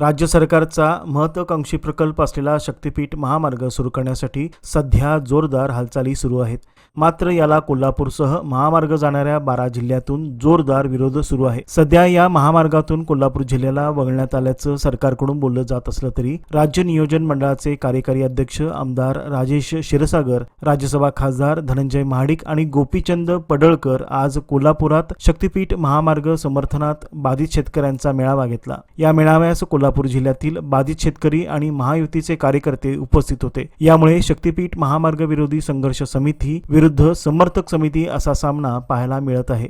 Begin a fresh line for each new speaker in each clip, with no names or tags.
राज्य सरकारचा महत्वाकांक्षी प्रकल्प असलेला शक्तीपीठ महामार्ग सुरू करण्यासाठी सध्या जोरदार हालचाली सुरू आहेत. मात्र याला कोल्हापूरसह महामार्ग जाणाऱ्या बारा जिल्ह्यातून जोरदार विरोध सुरू आहे. सध्या या महामार्गातून कोल्हापूर जिल्ह्याला वगळण्यात आल्याचं सरकारकडून बोललं जात असलं तरी राज्य नियोजन मंडळाचे कार्यकारी अध्यक्ष आमदार राजेश क्षीरसागर राज्यसभा खासदार धनंजय महाडिक आणि गोपीचंद पडळकर आज कोल्हापुरात शक्तीपीठ महामार्ग समर्थनात बाधित शेतकऱ्यांचा मेळावा घेतला. या मेळाव्यास कोल्हापूर जिल्ह्यातील बाधित शेतकरी आणि महायुतीचे कार्यकर्ते उपस्थित होते. यामुळे शक्तीपीठ महामार्ग विरोधी संघर्ष समिती विरुद्ध समर्थक समिती असा सामना पाहायला मिळत आहे.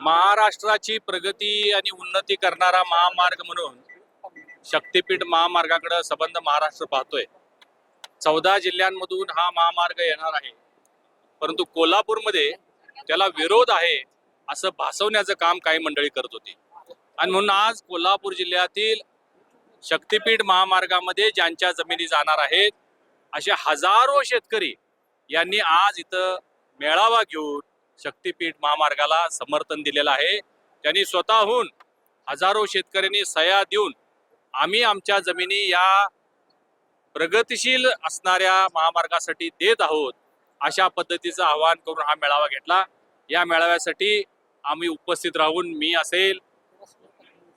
महाराष्ट्राची प्रगती आणि उन्नती करणारा महामार्ग म्हणून शक्तीपीठ महामार्गाकडे संबंध महाराष्ट्र पाहतोय. चौदा जिल्ह्यांमधून हा महामार्ग येणार आहे. परंतु कोल्हापूरमध्ये त्याला विरोध आहे असं भासवण्याचं काम काही मंडळी करत होती. आणि म्हणून आज कोल्हापूर जिल्ह्यातील शक्तीपीठ महामार्गामध्ये ज्यांच्या जमिनी जाणार आहेत असे हजारो शेतकरी यांनी आज इथं मेळावा घेऊन शक्तीपीठ महामार्गाला समर्थन दिलेलं आहे. त्यांनी स्वतःहून हजारो शेतकऱ्यांनी सह्या देऊन आम्ही आमच्या जमिनी या प्रगतिशील असणाऱ्या महामार्गासाठी देत आहोत अशा पद्धतीचं आवाहन करून हा मेळावा घेतला. या मेळाव्यासाठी आम्ही उपस्थित राहून मी असेल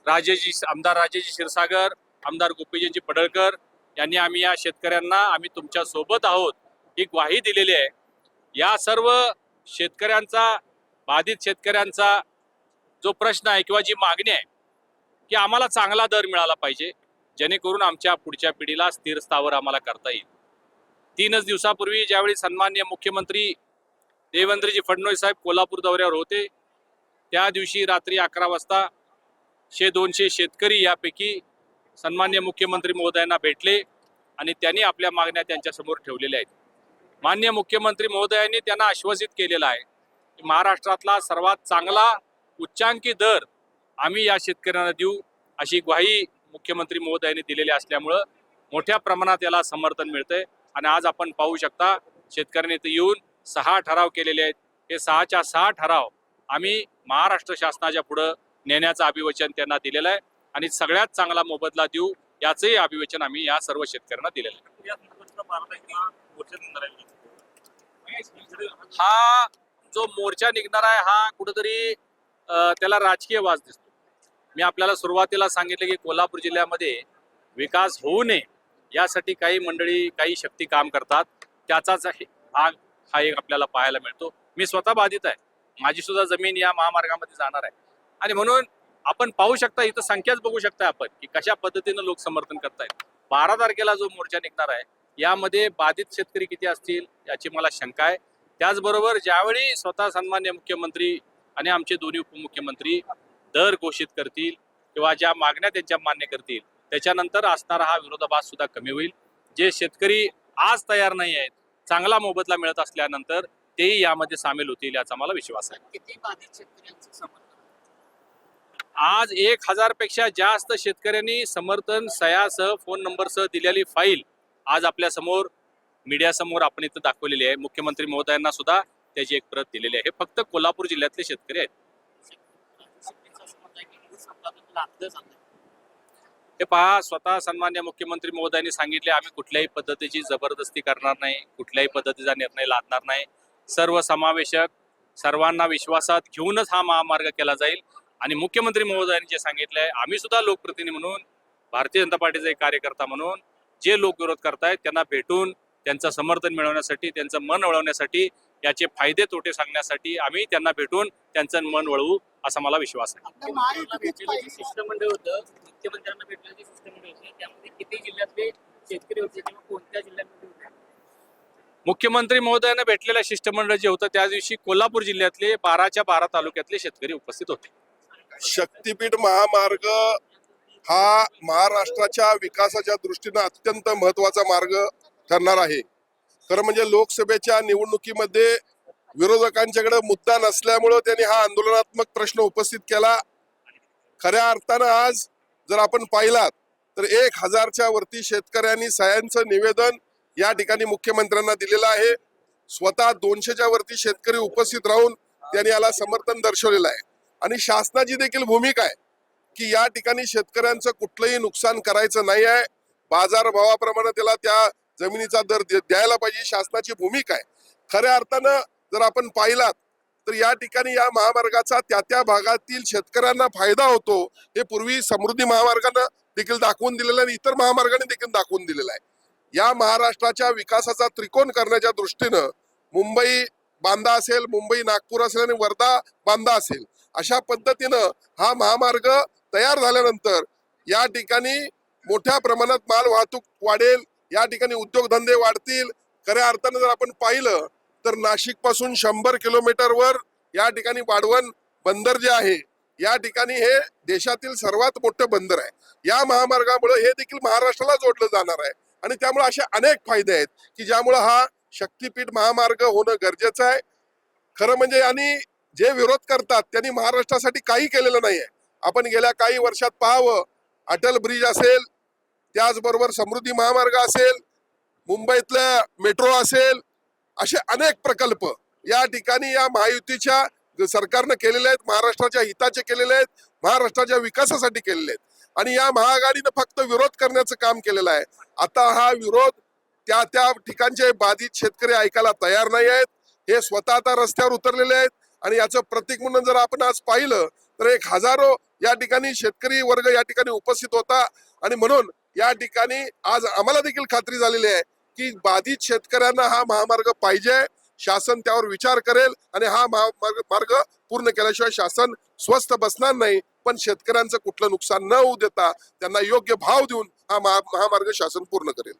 राजेजी आमदार राजेजी क्षीरसागर आमदार गोपीजींची पडळकर यांनी आम्ही या शेतकऱ्यांना आम्ही तुमच्यासोबत आहोत ही ग्वाही दिलेली आहे. या सर्व शेतकऱ्यांचा बाधित शेतकऱ्यांचा जो प्रश्न आहे किंवा जी मागणी आहे की आम्हाला चांगला दर मिळाला पाहिजे जेणेकरून आमच्या पुढच्या पिढीला स्थिर स्थावर आम्हाला करता येईल. तीनच दिवसापूर्वी ज्यावेळी सन्मान्य मुख्यमंत्री देवेंद्रजी फडणवीस साहेब कोल्हापूर दौऱ्यावर होते त्या दिवशी रात्री अकरा वाजता शे दोनशे शेतकरी यापैकी सन्मान्य मुख्यमंत्री महोदयांना भेटले आणि त्यांनी आपल्या मागण्या त्यांच्यासमोर ठेवलेल्या आहेत. मान्य मुख्यमंत्री महोदयांनी त्यांना आश्वासित केलेलं आहे की महाराष्ट्रातला सर्वात चांगला उच्चांकी दर आम्ही या शेतकऱ्यांना देऊ अशी ग्वाही मुख्यमंत्री महोदयांनी दिलेली असल्यामुळं मोठ्या प्रमाणात याला समर्थन मिळतंय आणि आज आपण पाहू शकता शेतकऱ्यांनी इथं येऊन सहा ठराव केलेले आहेत. हे सहाच्या सहा ठराव आम्ही महाराष्ट्र शासनाच्या पुढं नेण्याचं अभिवचन त्यांना दिलेलं आहे. आणि सगळ्यात चांगला मोबदला देऊ याचंही अभिवचन आम्ही या सर्व शेतकऱ्यांना दिलेलं आहे. हा जो मोर्चा निघणार आहे हा कुठंतरी त्याला राजकीय वाज दिसतो. मी आपल्याला सुरुवातीला सांगितले की कोल्हापूर जिल्ह्यामध्ये विकास होऊ नये यासाठी काही मंडळी काही शक्ती काम करतात. त्याचाच भाग हा एक आपल्याला पाहायला मिळतो. मी स्वतः बाधित आहे. माझी सुद्धा जमीन या महामार्गामध्ये जाणार आहे. आणि म्हणून आपण पाहू शकता इथं संख्याच बघू शकता आपण की कशा पद्धतीनं लोक समर्थन करतायत. बारा तारखेला जो मोर्चा निघणार आहे यामध्ये बाधित शेतकरी किती असतील याची मला शंका आहे. त्याचबरोबर ज्यावेळी स्वतः सन्मान्य मुख्यमंत्री आणि आमचे दोन्ही उपमुख्यमंत्री दर घोषित करतील किंवा ज्या मागण्या त्यांच्या मान्य करतील त्याच्यानंतर असणारा हा विरोधाभास सुद्धा कमी होईल. जे शेतकरी आज तयार नाही आहेत चांगला मोबदला मिळत असल्यानंतर तेही यामध्ये सामील होतील याचा मला विश्वास आहे.
किती बाधित शेतकऱ्यांचं समर्थन?
आज एक हजारपेक्षा जास्त शेतकऱ्यांनी समर्थन सह्यासह फोन नंबरसह दिलेली फाईल आज आपल्यासमोर मीडिया समोर आपण इथं दाखवलेली आहे. मुख्यमंत्री महोदयांना सुद्धा त्याची एक प्रत दिलेली आहे. फक्त कोल्हापूर जिल्ह्यातले शेतकरी आहेत. हे पहा स्वतः सन्मान्य मुख्यमंत्री महोदयांनी सांगितले आम्ही कुठल्याही पद्धतीची जबरदस्ती करणार नाही कुठल्याही पद्धतीचा निर्णय लादणार नाही. सर्व समावेशक सर्वांना विश्वासात घेऊनच हा महामार्ग केला जाईल. आणि मुख्यमंत्री महोदयांनी जे सांगितले आहे आम्ही सुद्धा लोकप्रतिनिधी म्हणून भारतीय जनता पार्टीचा एक कार्यकर्ता म्हणून जे लोक विरोध करतायत त्यांना भेटून त्यांचं समर्थन मिळवण्यासाठी त्यांचं मन वळवण्यासाठी याचे फायदे तोटे सांगण्यासाठी आम्ही त्यांना भेटून त्यांचं मन वळवू असा मला विश्वास आहे.
आपल्या महायुतीला भेटलेलं जे शिष्टमंडळ होतं. मुख्यमंत्र्यांना भेटलेलं जे शिष्टमंडळ होतं. त्यामध्ये किती जिल्ह्यातले शेतकरी होते किंवा कोणत्या जिल्ह्यामध्ये होते?
मुख्यमंत्री महोदयांना भेटलेलं शिष्टमंडळ जे होतं त्या दिवशी कोल्हापूर जिल्ह्यातले बाराच्या बारा तालुक्यातले शेतकरी उपस्थित होते.
शक्तीपीठ महामार्ग हा महाराष्ट्राच्या विकासाच्या दृष्टीनं अत्यंत महत्त्वाचा मार्ग ठरणार आहे. खरं म्हणजे लोकसभेच्या निवडणुकीमध्ये विरोधकांच्याकडे मुद्दा नसल्यामुळं त्यांनी हा आंदोलनात्मक प्रश्न उपस्थित केला. खऱ्या अर्थानं आज जर आपण पाहिलात तर एक हजारच्या वरती शेतकऱ्यांनी सह्यांचं निवेदन या ठिकाणी मुख्यमंत्र्यांना दिलेलं आहे. स्वतः दोनशेच्या वरती शेतकरी उपस्थित राहून त्यांनी याला समर्थन दर्शवलेलं आहे. आणि शासनाची देखील भूमिका आहे की या ठिकाणी शेतकऱ्यांचं कुठलंही नुकसान करायचं नाही आहे. बाजारभावाप्रमाणे त्याला त्या जमिनीचा दर द्यायला पाहिजे शासनाची भूमिका आहे. खऱ्या अर्थानं जर आपण पाहिलात तर या ठिकाणी या महामार्गाचा त्या त्या भागातील शेतकऱ्यांना फायदा होतो हे पूर्वी समृद्धी महामार्गानं देखील दाखवून दिलेलं आहे आणि इतर महामार्गाने देखील दाखवून दिलेलं आहे. या महाराष्ट्राच्या विकासाचा त्रिकोण करण्याच्या दृष्टीनं मुंबई बांदा असेल मुंबई नागपूर असेल आणि वर्धा बांदा असेल अशा पद्धतीनं हा महामार्ग तयार झाल्यानंतर या ठिकाणी मोठ्या प्रमाणात माल वाहतूक वाढेल या ठिकाणी उद्योगधंदे वाढतील. खऱ्या अर्थानं जर आपण पाहिलं तर नाशिकपासून शंभर किलोमीटरवर या ठिकाणी वाढवण बंदर जे आहे या ठिकाणी हे देशातील सर्वात मोठं बंदर आहे. या महामार्गामुळे हे देखील महाराष्ट्राला जोडलं जाणार आहे. आणि त्यामुळे असे अनेक फायदे आहेत की ज्यामुळे हा शक्तीपीठ महामार्ग होणं गरजेचं आहे. खरं म्हणजे आणि जे विरोध करतात त्यांनी महाराष्ट्रासाठी काही केलेलं नाही आहे आपण गेल्या काही वर्षात पाहावं अटल ब्रिज असेल त्याचबरोबर समृद्धी महामार्ग असेल मुंबईतल्या मेट्रो असेल असे अनेक प्रकल्प या ठिकाणी या महायुतीच्या सरकारनं केलेले आहेत महाराष्ट्राच्या हिताचे केलेले आहेत महाराष्ट्राच्या विकासासाठी केलेले आहेत. आणि या महाआघाडीनं फक्त विरोध करण्याचं काम केलेलं आहे. आता हा विरोध त्या त्या ठिकाणचे बाधित शेतकरी ऐकायला तयार नाही आहेत. हे स्वतः आता रस्त्यावर उतरलेले आहेत. आणि याचं प्रतीक म्हणून जर आपण आज पाहिलं तर एक हजारो या ठिकाणी शेतकरी वर्ग या ठिकाणी उपस्थित होता. आणि म्हणून या ठिकाणी आज आम्हाला देखील खात्री झालेली आहे की बाधित शेतकऱ्यांना हा महामार्ग पाहिजे. शासन त्यावर विचार करेल आणि हा महामार्ग मार्ग पूर्ण केल्याशिवाय शासन स्वस्थ बसणार नाही. पण शेतकऱ्यांचं कुठलं नुकसान न होऊ देता त्यांना योग्य भाव देऊन हा महामार्ग शासन पूर्ण करेल.